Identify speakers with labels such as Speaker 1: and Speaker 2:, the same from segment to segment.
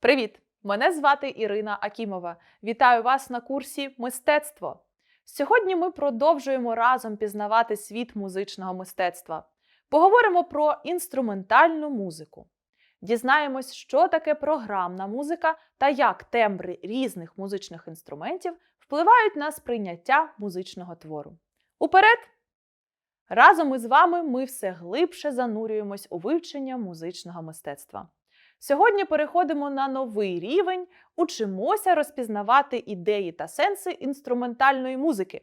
Speaker 1: Привіт! Мене звати Ірина Акімова. Вітаю вас на курсі Мистецтво. Сьогодні ми продовжуємо разом пізнавати світ музичного мистецтва. Поговоримо про інструментальну музику. Дізнаємось, що таке програмна музика та як тембри різних музичних інструментів впливають на сприйняття музичного твору. Уперед! Разом із вами ми все глибше занурюємось у вивчення музичного мистецтва. Сьогодні переходимо на новий рівень, учимося розпізнавати ідеї та сенси інструментальної музики.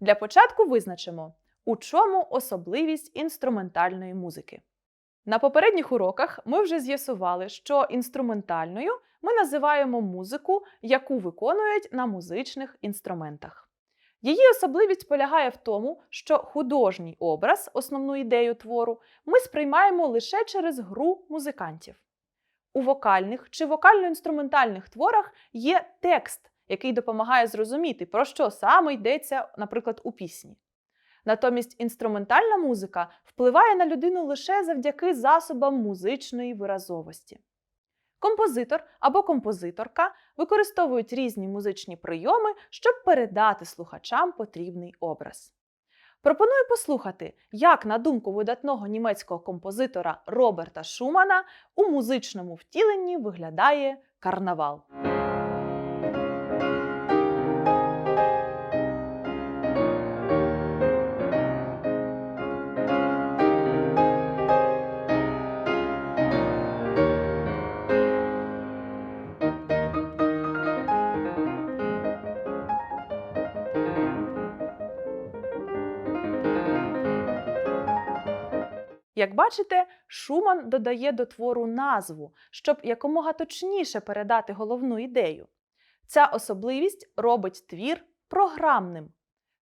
Speaker 1: Для початку визначимо, у чому особливість інструментальної музики. На попередніх уроках ми вже з'ясували, що інструментальною ми називаємо музику, яку виконують на музичних інструментах. Її особливість полягає в тому, що художній образ, основну ідею твору, ми сприймаємо лише через гру музикантів. У вокальних чи вокально-інструментальних творах є текст, який допомагає зрозуміти, про що саме йдеться, наприклад, у пісні. Натомість інструментальна музика впливає на людину лише завдяки засобам музичної виразовості. Композитор або композиторка використовують різні музичні прийоми, щоб передати слухачам потрібний образ. Пропоную послухати, як, на думку видатного німецького композитора Роберта Шумана, у музичному втіленні виглядає карнавал. Як бачите, Шуман додає до твору назву, щоб якомога точніше передати головну ідею. Ця особливість робить твір програмним.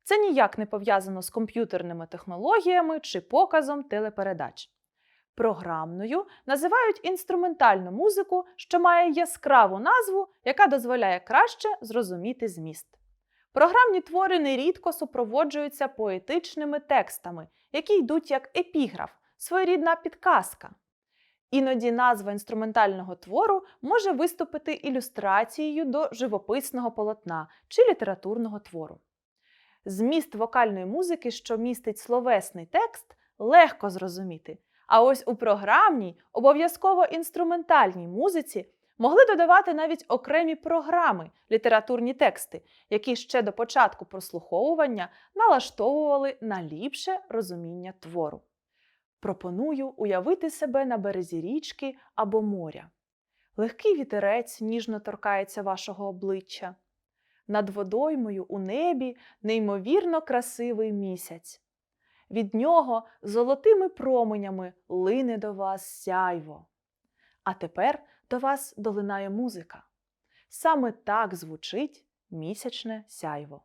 Speaker 1: Це ніяк не пов'язано з комп'ютерними технологіями чи показом телепередач. Програмною називають інструментальну музику, що має яскраву назву, яка дозволяє краще зрозуміти зміст. Програмні твори нерідко супроводжуються поетичними текстами, які йдуть як епіграф, своєрідна підказка. Іноді назва інструментального твору може виступити ілюстрацією до живописного полотна чи літературного твору. Зміст вокальної музики, що містить словесний текст, легко зрозуміти. А ось у програмній, обов'язково інструментальній музиці могли додавати навіть окремі програми, літературні тексти, які ще до початку прослуховування налаштовували на ліпше розуміння твору. Пропоную уявити себе на березі річки або моря. Легкий вітерець ніжно торкається вашого обличчя. Над водоймою у небі неймовірно красивий місяць. Від нього золотими променями лине до вас сяйво. А тепер до вас долинає музика. Саме так звучить місячне сяйво.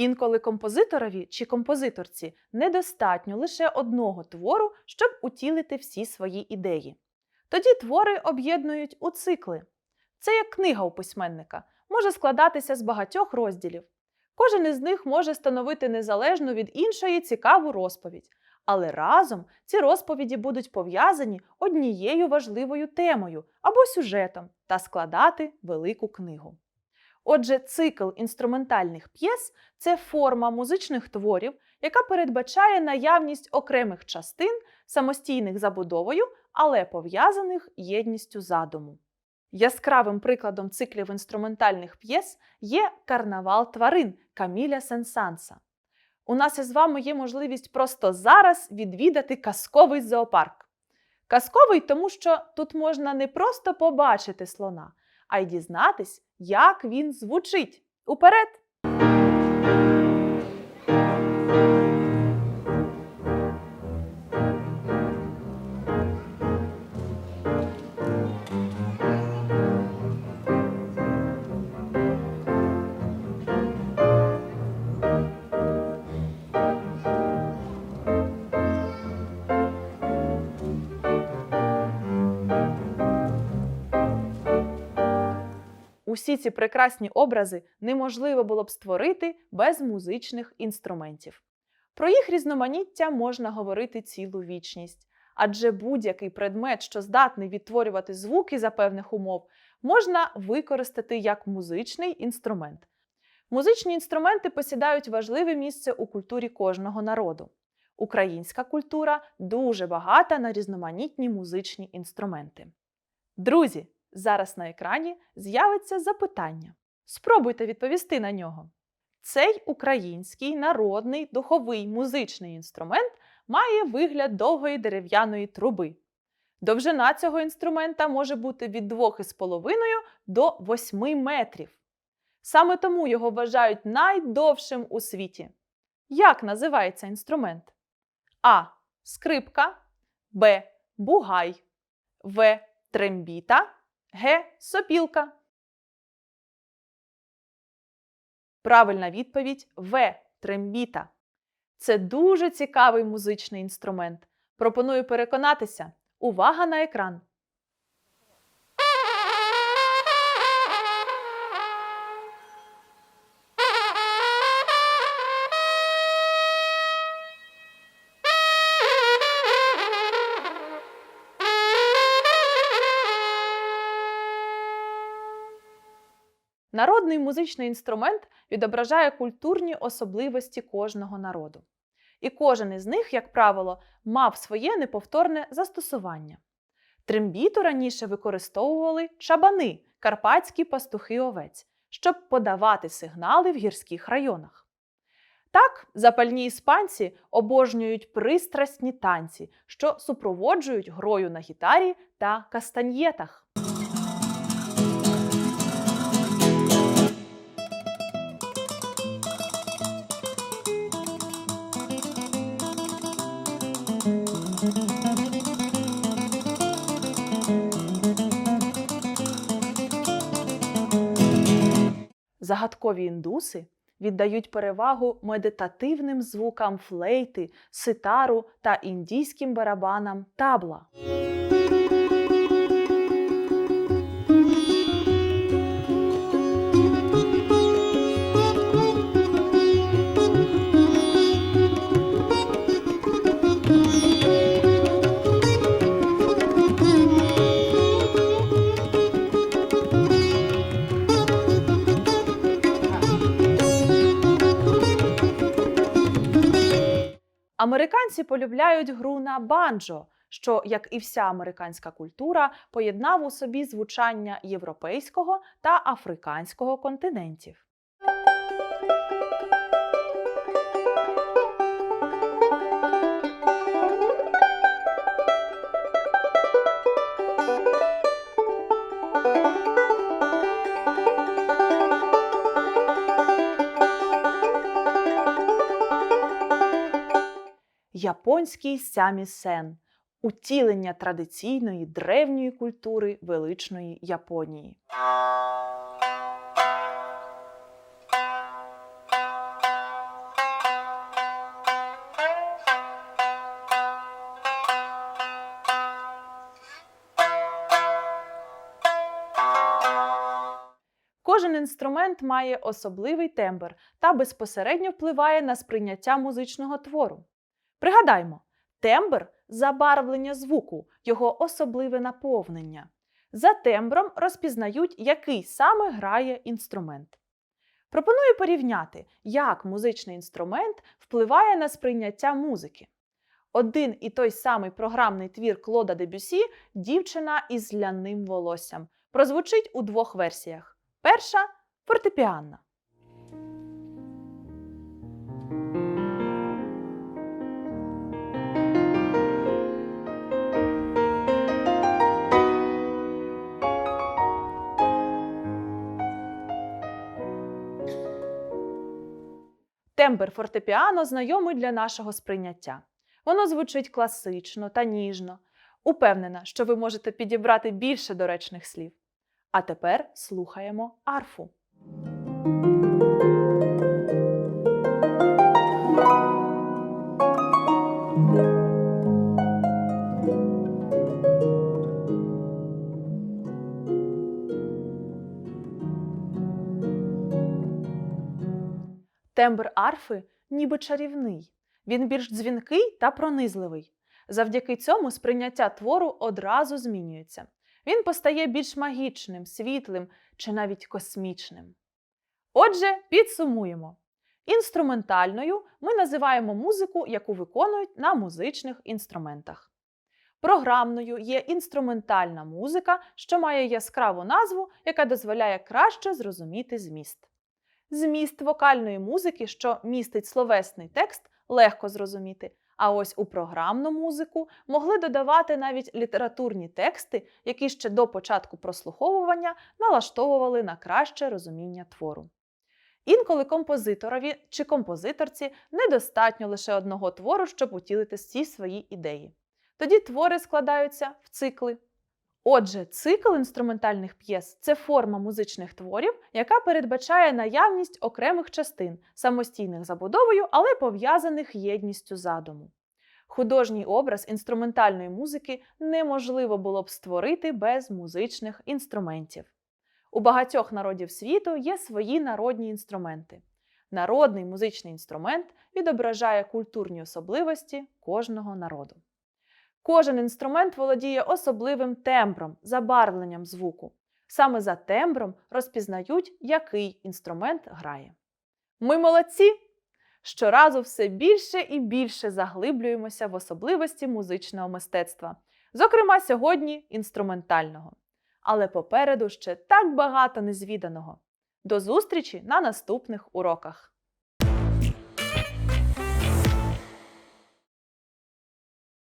Speaker 1: Інколи композиторові чи композиторці недостатньо лише одного твору, щоб утілити всі свої ідеї. Тоді твори об'єднують у цикли. Це як книга у письменника, може складатися з багатьох розділів. Кожен із них може становити незалежну від іншої цікаву розповідь, але разом ці розповіді будуть пов'язані однією важливою темою або сюжетом та складати велику книгу. Отже, цикл інструментальних п'єс це форма музичних творів, яка передбачає наявність окремих частин, самостійних забудовою, але пов'язаних єдністю задуму. Яскравим прикладом циклів інструментальних п'єс є карнавал тварин Каміля Сенсанса. У нас із вами є можливість просто зараз відвідати казковий зоопарк. Казковий, тому що тут можна не просто побачити слона, а й дізнатись, як він звучить. Уперед! Усі ці прекрасні образи неможливо було б створити без музичних інструментів. Про їх різноманіття можна говорити цілу вічність, адже будь-який предмет, що здатний відтворювати звуки за певних умов, можна використати як музичний інструмент. Музичні інструменти посідають важливе місце у культурі кожного народу. Українська культура дуже багата на різноманітні музичні інструменти. Друзі, зараз на екрані з'явиться запитання. Спробуйте відповісти на нього. Цей український народний духовий музичний інструмент має вигляд довгої дерев'яної труби. Довжина цього інструмента може бути від 2,5 до 8 метрів. Саме тому його вважають найдовшим у світі. Як називається інструмент? А. Скрипка, Б. Бугай, В. Трембіта, Г. Сопілка. Правильна відповідь В. Трембіта. Це дуже цікавий музичний інструмент. Пропоную переконатися. Увага на екран! Народний музичний інструмент відображає культурні особливості кожного народу. І кожен із них, як правило, мав своє неповторне застосування. Трембіту раніше використовували чабани, карпатські пастухи овець, щоб подавати сигнали в гірських районах. Так, запальні іспанці обожнюють пристрасні танці, що супроводжують грою на гітарі та кастаньєтах. Загадкові індуси віддають перевагу медитативним звукам флейти, ситару та індійським барабанам табла. Американці полюбляють гру на банджо, що, як і вся американська культура, поєднав у собі звучання європейського та африканського континентів. Японський сямісен утілення традиційної древньої культури величної Японії. Кожен інструмент має особливий тембр та безпосередньо впливає на сприйняття музичного твору. Пригадаймо, тембр забарвлення звуку, його особливе наповнення. За тембром розпізнають, який саме грає інструмент. Пропоную порівняти, як музичний інструмент впливає на сприйняття музики. Один і той самий програмний твір Клода Дебюсі Дівчина із ляним волоссям прозвучить у двох версіях. Перша фортепіанна. Тембр фортепіано знайомий для нашого сприйняття. Воно звучить класично та ніжно. Упевнена, що ви можете підібрати більше доречних слів. А тепер слухаємо арфу. Тембр арфи ніби чарівний. Він більш дзвінкий та пронизливий. Завдяки цьому сприйняття твору одразу змінюється. Він постає більш магічним, світлим чи навіть космічним. Отже, підсумуємо. Інструментальною ми називаємо музику, яку виконують на музичних інструментах. Програмною є інструментальна музика, що має яскраву назву, яка дозволяє краще зрозуміти зміст. Зміст вокальної музики, що містить словесний текст, легко зрозуміти. А ось у програмну музику могли додавати навіть літературні тексти, які ще до початку прослуховування налаштовували на краще розуміння твору. Інколи композиторові чи композиторці недостатньо лише одного твору, щоб утілити всі свої ідеї. Тоді твори складаються в цикли. Отже, цикл інструментальних п'єс це форма музичних творів, яка передбачає наявність окремих частин, самостійних забудовою, але пов'язаних єдністю задуму. Художній образ інструментальної музики неможливо було б створити без музичних інструментів. У багатьох народів світу є свої народні інструменти. Народний музичний інструмент відображає культурні особливості кожного народу. Кожен інструмент володіє особливим тембром, забарвленням звуку. Саме за тембром розпізнають, який інструмент грає. Ми молодці! Щоразу все більше і більше заглиблюємося в особливості музичного мистецтва, зокрема сьогодні інструментального. Але попереду ще так багато незвіданого. До зустрічі на наступних уроках!